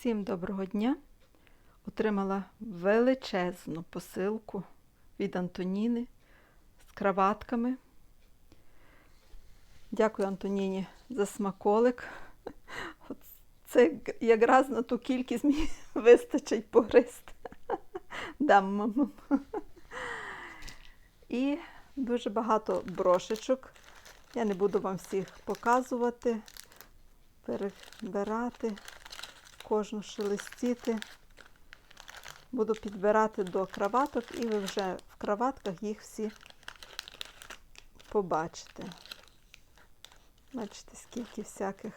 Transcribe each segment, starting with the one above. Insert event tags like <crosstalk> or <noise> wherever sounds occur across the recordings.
Всім доброго дня! Отримала величезну посилку від Антоніни з краватками. Дякую Антоніні за смаколик. Це якраз на ту кількість мені <laughs> вистачить погризти. <laughs> Дам маму. І дуже багато брошечок. Я не буду вам всіх показувати, перебирати кожну шелестіти. Буду підбирати до краваток, і ви вже в краватках їх всі побачите. Бачите, скільки всяких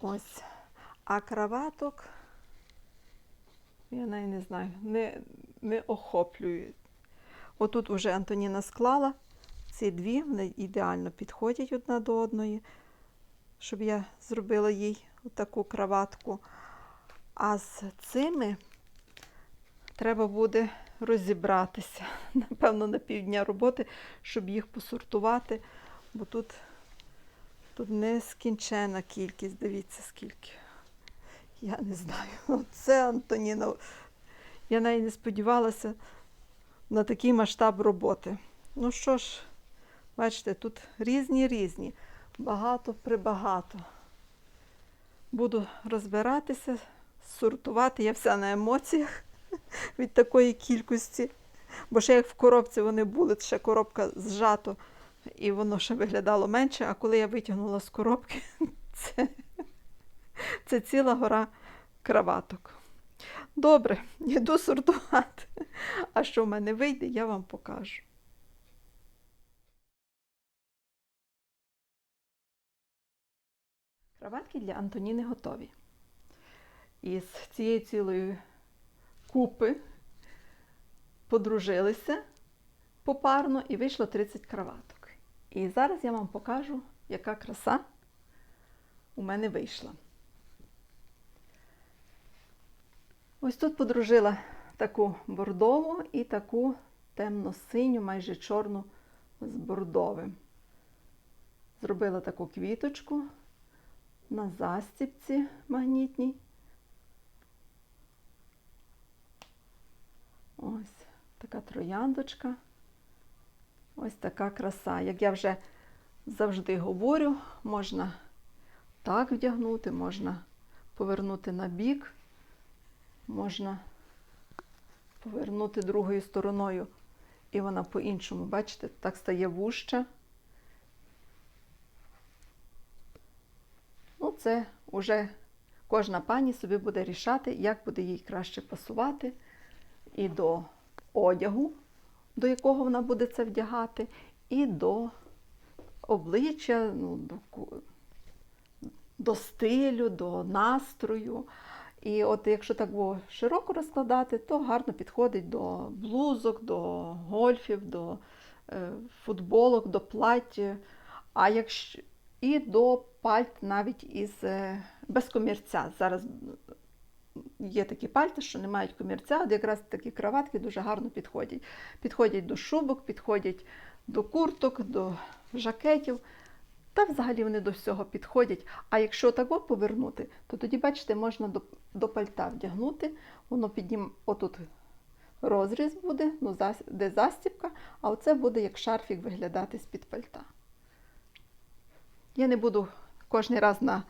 ось. А краваток, я навіть не знаю, не, не охоплюю. Отут вже Антоніна склала ці дві, вони ідеально підходять одна до одної, щоб я зробила їй таку краватку. А з цими треба буде розібратися. <laughs> Напевно, на півдня роботи, щоб їх посортувати, бо тут, тут нескінчена кількість. Дивіться, скільки. Я не знаю. <laughs> Оце Антоніна. Я навіть не сподівалася на такий масштаб роботи. Ну що ж, бачите, тут різні різні, багато прибагато. Буду розбиратися, сортувати. Я вся на емоціях <laughs> від такої кількості. Бо ще як в коробці вони були, ще коробка зжато, і воно ще виглядало менше. А коли я витягнула з коробки, <laughs> це, це ціла гора краваток. Добре, <laughs> йду сортувати. А що в мене вийде, я вам покажу. Краватки для Антоніни готові. Із цієї цілої купи подружилися попарно і вийшло 30 краваток. І зараз я вам покажу, яка краса у мене вийшла. Ось тут подружила таку бордову і таку темно-синю, майже чорну з бордовим. Зробила таку квіточку на застіпці магнітній. Ось така трояндочка. Ось така краса. Як я вже завжди говорю, можна так вдягнути, можна повернути на бік, можна повернути другою стороною, і вона по-іншому, бачите, так стає вужча. Ну, це вже кожна пані собі буде рішати, як буде їй краще пасувати і до одягу, до якого вона буде це вдягати, і до обличчя, ну, до, до стилю, до настрою. І от якщо так було широко розкладати, то гарно підходить до блузок, до гольфів, до е, футболок, до плаття. А якщо і до пальт навіть із е, без комірця. Зараз є такі пальти, що не мають комірця, от якраз такі краватки дуже гарно підходять. Підходять до шубок, підходять до курток, до жакетів. Та взагалі вони до всього підходять. А якщо тако повернути, то тоді, бачите, можна до до пальта вдягнути. Воно піднім, отут розріз буде, ну, де застібка, а оце буде як шарфік виглядати з-під пальта. Я не буду кожен раз на,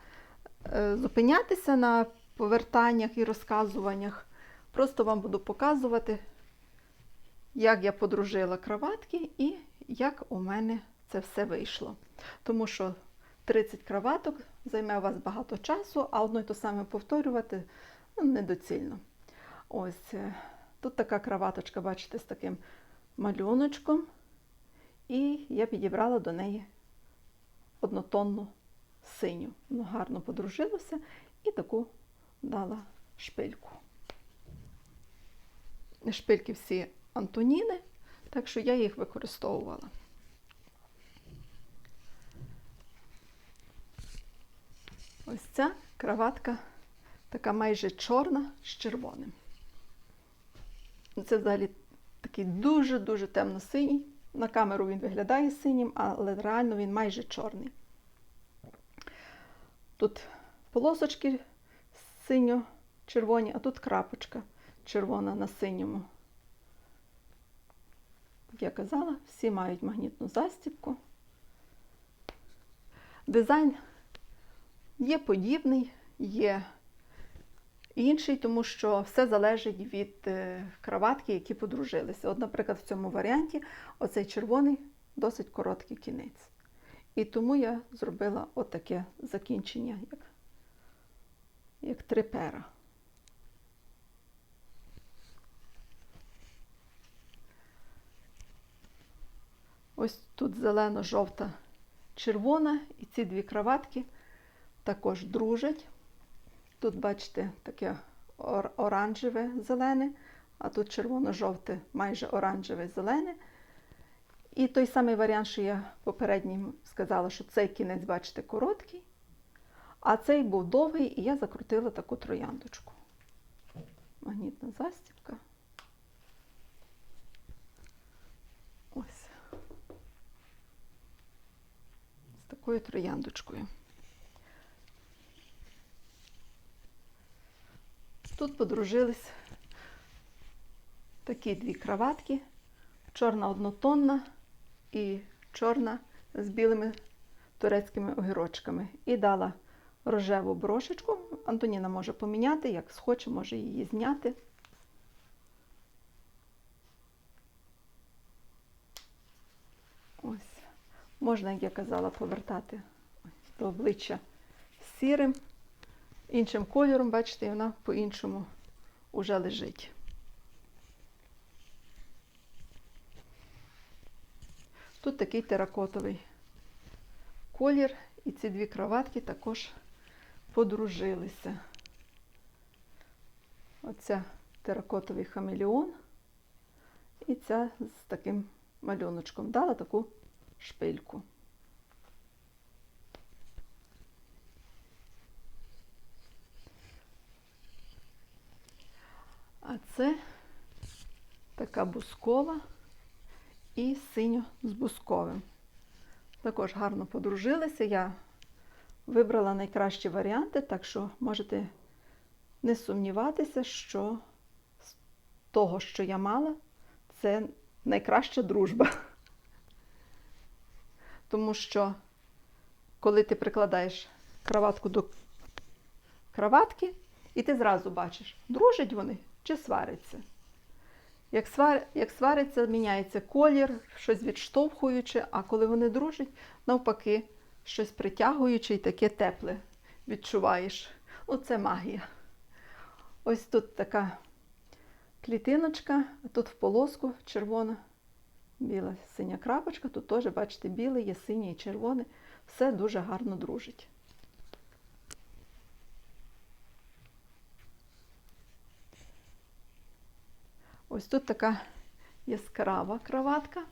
е, зупинятися на повертаннях і розказуваннях. Просто вам буду показувати, як я подружила краватки і як у мене це все вийшло. Тому що 30 краваток займе у вас багато часу, а одно й то саме повторювати ну, недоцільно. Ось е, тут така краваточка, бачите, з таким малюночком. І я підібрала до неї однотонну синю. Воно гарно подружилося і таку дала шпильку. Шпильки всі Антоніни, так що я їх використовувала. Ось ця краватка така майже чорна з червоним. Це взагалі такий дуже-дуже темно-синій. На камеру він виглядає синім, але реально він майже чорний. Тут полосочки синьо-червоні, а тут крапочка червона на синьому. Як я казала, всі мають магнітну застібку. Дизайн є подібний, є інший, тому що все залежить від е, краватки, які подружилися. От, наприклад, в цьому варіанті оцей червоний досить короткий кінець. І тому я зробила отаке закінчення, як, як три пера. Ось тут зелено-жовта, червона, і ці дві краватки також дружать. Тут, бачите, таке оранжеве зелене, а тут червоно-жовте, майже оранжеве зелене. І той самий варіант, що я попереднім сказала, що цей кінець, бачите, короткий, а цей був довгий, і я закрутила таку трояндочку. Магнітна застібка. Ось. З такою трояндочкою. Тут подружились такі дві краватки, чорна однотонна і чорна з білими турецькими огірочками. І дала рожеву брошечку. Антоніна може поміняти, як схоче, може її зняти. Ось. Можна, як я казала, повертати до обличчя сірим, іншим кольором, бачите, вона по-іншому вже лежить. Тут такий теракотовий колір, і ці дві кроватки також подружилися. Оця теракотовий хамелеон і ця з таким малюночком. Дала таку шпильку. А це така бускова і синьо з бусковим. Також гарно подружилися. Я вибрала найкращі варіанти, так що можете не сумніватися, що з того, що я мала, це найкраща дружба. <laughs> Тому що, коли ти прикладаєш краватку до краватки, і ти зразу бачиш, дружать вони чи сваряться. Як, свар... Як свариться, міняється колір, щось відштовхуючи, а коли вони дружать, навпаки, щось притягуюче і таке тепле відчуваєш. Оце магія. Ось тут така клітиночка, а тут в полоску червона, біла синя крапочка. Тут теж, бачите, біле, є синє і червоне. Все дуже гарно дружить. Ось тут така яскрава кроватка.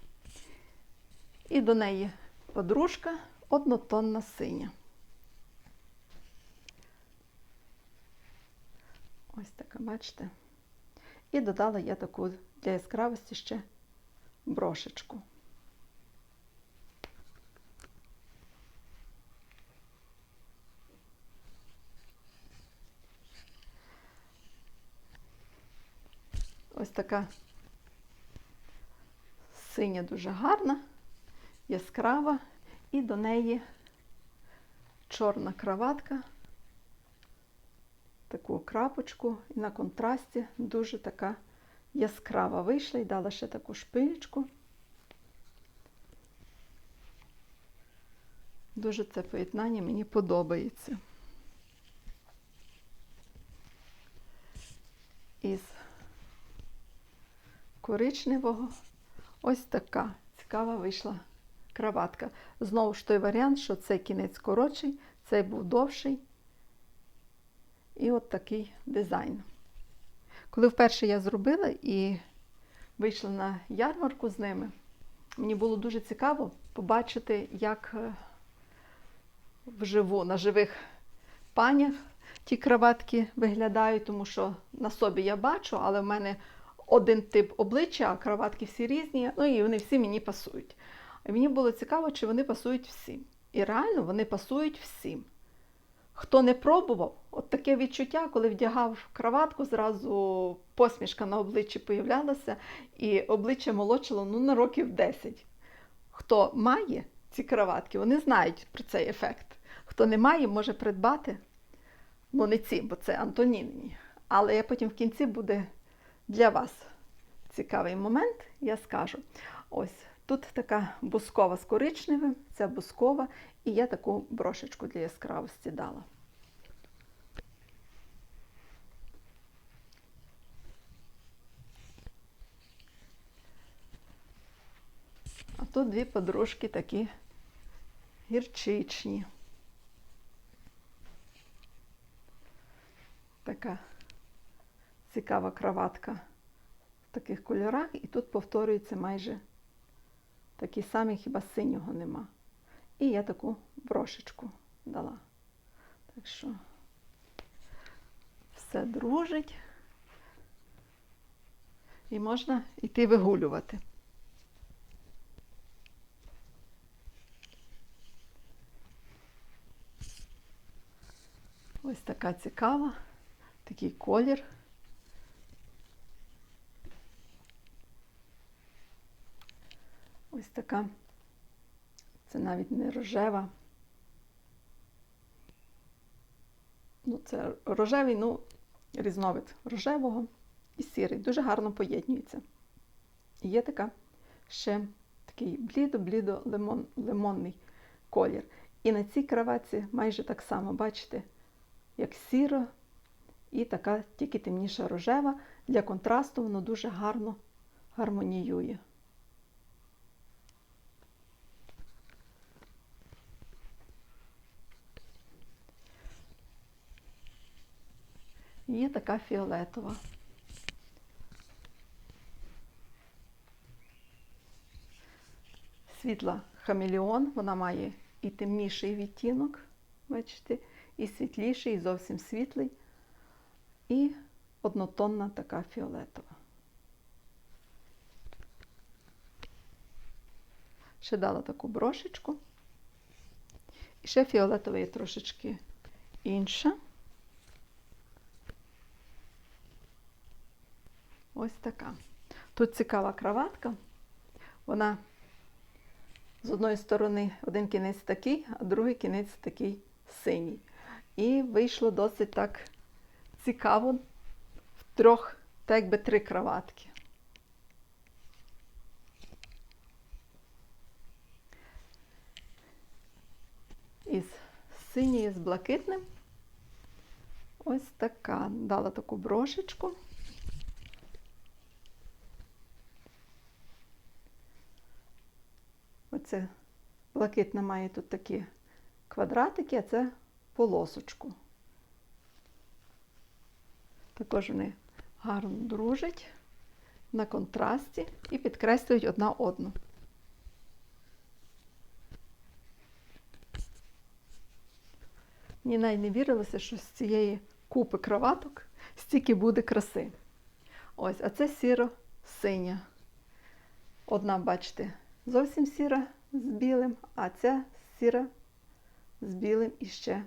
І до неї подружка однотонна синя. Ось така, бачите. І додала я таку для яскравості ще брошечку. Ось така синя дуже гарна, яскрава, і до неї чорна краватка, таку крапочку, і на контрасті дуже така яскрава вийшла і дала ще таку шпилечку. Дуже це поєднання мені подобається. Із коричневого. Ось така цікава вийшла краватка. Знову ж той варіант, що цей кінець коротший, цей був довший. І от такий дизайн. Коли вперше я зробила і вийшла на ярмарку з ними, мені було дуже цікаво побачити, як е, вживу, на живих панях ті краватки виглядають, тому що на собі я бачу, але в мене один тип обличчя, а краватки всі різні, ну і вони всі мені пасують. І мені було цікаво, чи вони пасують всім. І реально вони пасують всім. Хто не пробував, от таке відчуття, коли вдягав краватку, зразу посмішка на обличчі появлялася, і обличчя молодшило ну, на років 10. Хто має ці краватки, вони знають про цей ефект. Хто не має, може придбати. Ну, не ці, бо це Антонінні. Але я потім в кінці буде для вас цікавий момент, я скажу. Ось тут така бускова з коричневим, це бускова, і я таку брошечку для яскравості дала. А тут дві подружки такі гірчичні. Така цікава краватка в таких кольорах, і тут повторюється майже такі самі, хіба синього нема. І я таку брошечку дала. Так що все дружить. І можна йти вигулювати. Ось така цікава, такий колір. Ось така. Це навіть не рожева. Ну, це рожевий, ну, різновид рожевого і сірий. Дуже гарно поєднюється. І є така ще такий блідо-блідо лимон, лимонний колір. І на цій кроватці майже так само, бачите, як сіро і така тільки темніша рожева. Для контрасту воно дуже гарно гармоніює. Є така фіолетова. Світла хамелеон, вона має і темніший відтінок, бачите, і світліший, і зовсім світлий, і однотонна така фіолетова. Ще дала таку брошечку. І ще фіолетова є трошечки інша. Ось така. Тут цікава краватка. Вона з одної сторони один кінець такий, а другий кінець такий синій. І вийшло досить так цікаво в трьох, так якби три краватки. Із синьої з блакитним. Ось така. Дала таку брошечку. Оце блакитна має тут такі квадратики, а це полосочку. Також вони гарно дружать на контрасті і підкреслюють одна одну. Мені навіть не вірилося, що з цієї купи кроваток стільки буде краси. Ось, а це сіро-синя. Одна, бачите, зовсім сіра з білим, а ця сіра з білим і ще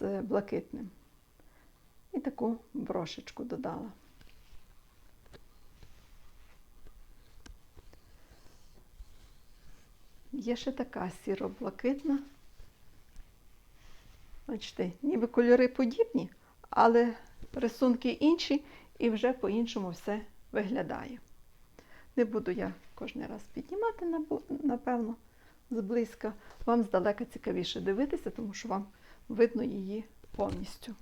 з блакитним. І таку брошечку додала. Є ще така сіро-блакитна. Бачите, ніби кольори подібні, але рисунки інші і вже по-іншому все виглядає. Не буду я кожен раз піднімати, напевно, зблизька. Вам здалека цікавіше дивитися, тому що вам видно її повністю.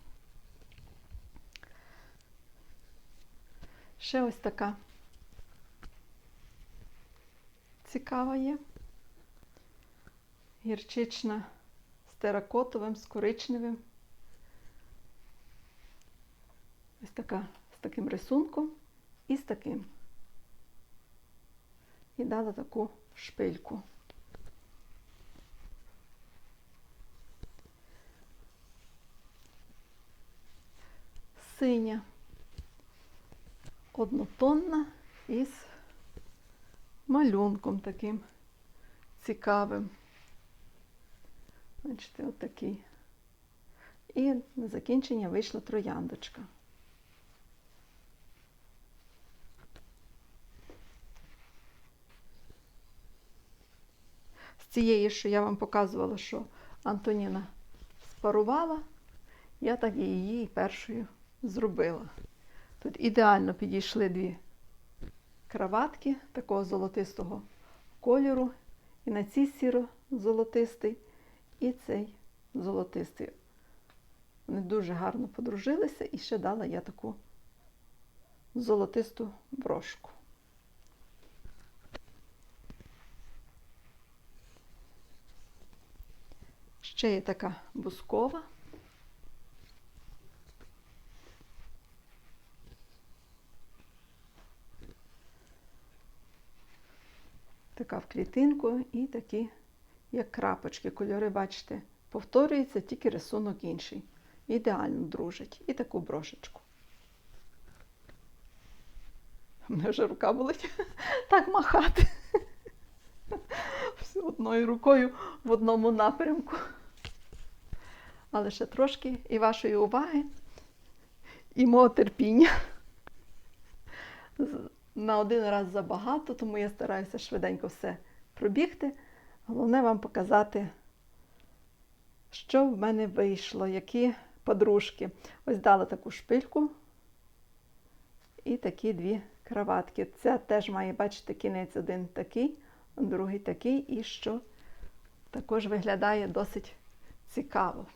Ще ось така цікава є. Гірчична з теракотовим, з коричневим. Ось така з таким рисунком і з таким. І дала таку шпильку. Синя, однотонна із малюнком таким цікавим. Бачите, отакий І на закінчення вийшла трояндочка. Цієї, що я вам показувала, що Антоніна спарувала, я так і її першою зробила. Тут ідеально підійшли дві краватки такого золотистого кольору. І на цій сіро-золотистий, і цей золотистий. Вони дуже гарно подружилися і ще дала я таку золотисту брошку. Ще є така бускова. Така в клітинку і такі, як крапочки. Кольори, бачите, повторюється, тільки рисунок інший. Ідеально дружить. І таку брошечку. У мене вже рука болить. <laughs> Так махати. <laughs> Все одною рукою в одному напрямку. Але ще трошки і вашої уваги, і мого терпіння. На один раз забагато, тому я стараюся швиденько все пробігти. Головне вам показати, що в мене вийшло, які подружки. Ось дала таку шпильку і такі дві краватки. Ця теж має, бачите, кінець один такий, другий такий, і що також виглядає досить цікаво.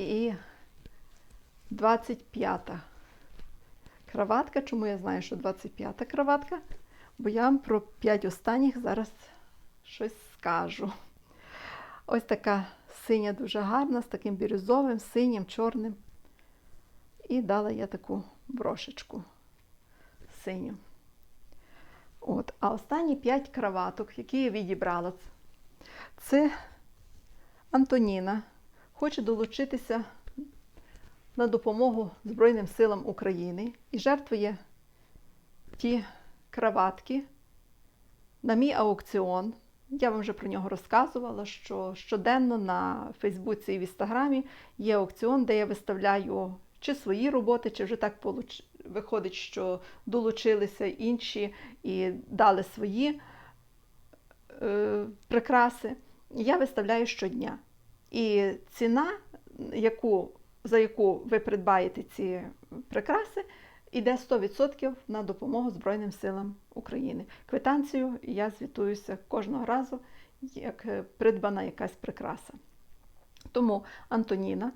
І 25-та краватка. Чому я знаю, що 25-та краватка? Бо я вам про 5 останніх зараз щось скажу. Ось така синя дуже гарна, з таким бірюзовим, синім, чорним. І дала я таку брошечку синю. От. А останні 5 краваток, які я відібрала, це Антоніна. Хоче долучитися на допомогу Збройним силам України і жертвує ті краватки на мій аукціон. Я вам вже про нього розказувала, що щоденно на Фейсбуці і в Інстаграмі є аукціон, де я виставляю чи свої роботи, чи вже так виходить, що долучилися інші і дали свої е, прикраси. Я виставляю щодня. І ціна, яку, за яку ви придбаєте ці прикраси, іде 100% на допомогу Збройним силам України. Квитанцію я звітуюся кожного разу, як придбана якась прикраса. Тому Антоніна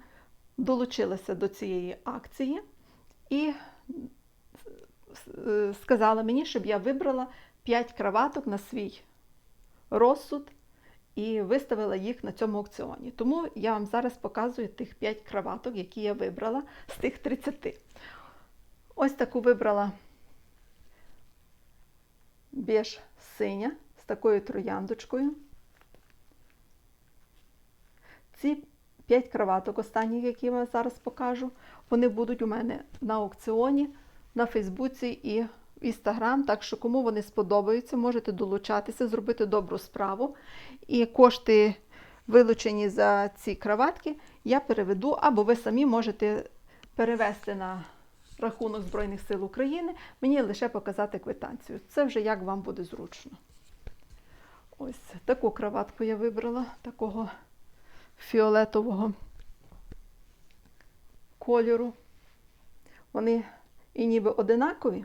долучилася до цієї акції і е, сказала мені, щоб я вибрала 5 краваток на свій розсуд і виставила їх на цьому аукціоні. Тому я вам зараз показую тих 5 краваток, які я вибрала з тих 30. Ось таку вибрала біж синя з такою трояндочкою. Ці 5 краваток, останніх, які я вам зараз покажу, вони будуть у мене на аукціоні, на Фейсбуці і Інстаграм. Так що, кому вони сподобаються, можете долучатися, зробити добру справу. І кошти, вилучені за ці краватки, я переведу, або ви самі можете перевести на рахунок Збройних сил України, мені лише показати квитанцію. Це вже як вам буде зручно. Ось таку краватку я вибрала, такого фіолетового кольору. Вони і ніби одинакові,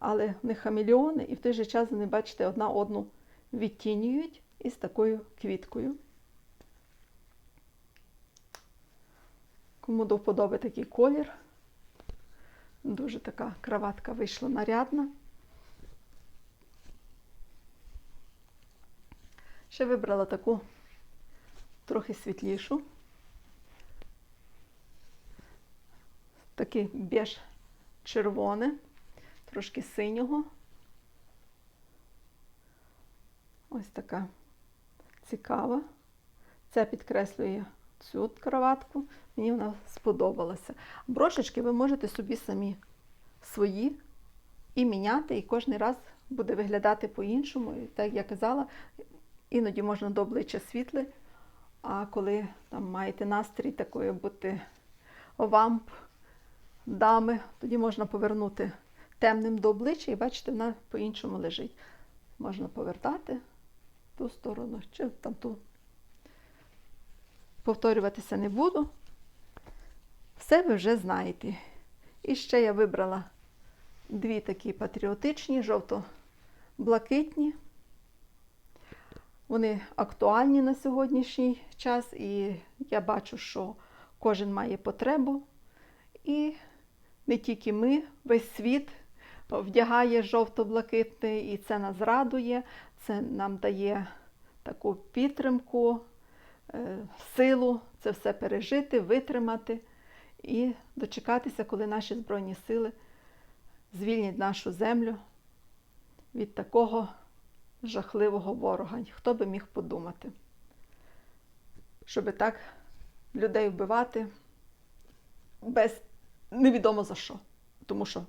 але в них хамелеони, і в той же час вони, бачите, одна одну відтінюють із такою квіткою. Кому до вподоби такий колір. Дуже така краватка вийшла нарядна. Ще вибрала таку трохи світлішу. Такий біж червоне, трошки синього. Ось така цікава. Це підкреслює цю краватку. Мені вона сподобалася. Брошечки ви можете собі самі свої і міняти, і кожен раз буде виглядати по-іншому. І так я казала, іноді можна до обличчя світле, А коли там маєте настрій такої бути вамп, дами, тоді можна повернути темним до обличчя і бачите, вона по-іншому лежить. Можна повертати в ту сторону чи там ту. Повторюватися не буду. Все ви вже знаєте. І ще я вибрала дві такі патріотичні, жовто-блакитні. Вони актуальні на сьогоднішній час, і я бачу, що кожен має потребу. І не тільки ми, весь світ вдягає жовто-блакитний, і це нас радує, це нам дає таку підтримку, е, силу це все пережити, витримати і дочекатися, коли наші Збройні сили звільнять нашу землю від такого жахливого ворога. Хто би міг подумати, щоб так людей вбивати без невідомо за що. Тому що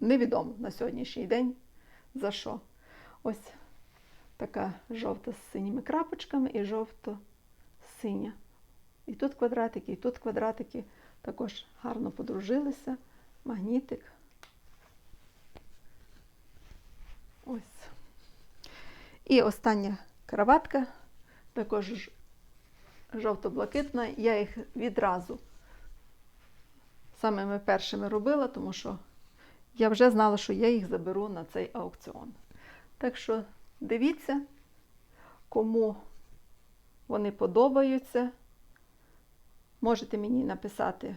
невідомо на сьогоднішній день за що. Ось така жовта з синіми крапочками і жовто-синя. І тут квадратики, і тут квадратики також гарно подружилися. Магнітик. Ось. І остання краватка, також жовто-блакитна. Я їх відразу самими першими робила, тому що я вже знала, що я їх заберу на цей аукціон. Так що дивіться, кому вони подобаються. Можете мені написати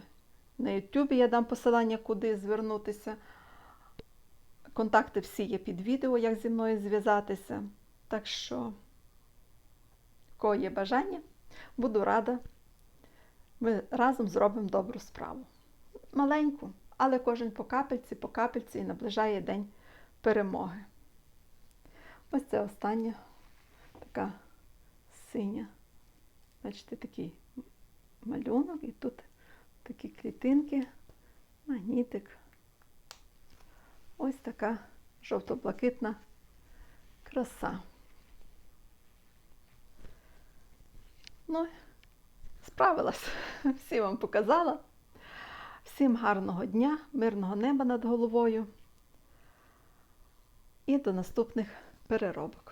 на YouTube, я дам посилання, куди звернутися. Контакти всі є під відео, як зі мною зв'язатися. Так що, кого є бажання, буду рада. Ми разом зробимо добру справу. Маленьку, але кожен по капельці, по капельці і наближає день перемоги. Ось це остання така синя. Бачите, такий малюнок, і тут такі клітинки, магнітик. Ось така жовто-блакитна краса. Ну, справилась. <laughs> Всі вам показала. Всім гарного дня, мирного неба над головою і до наступних переробок.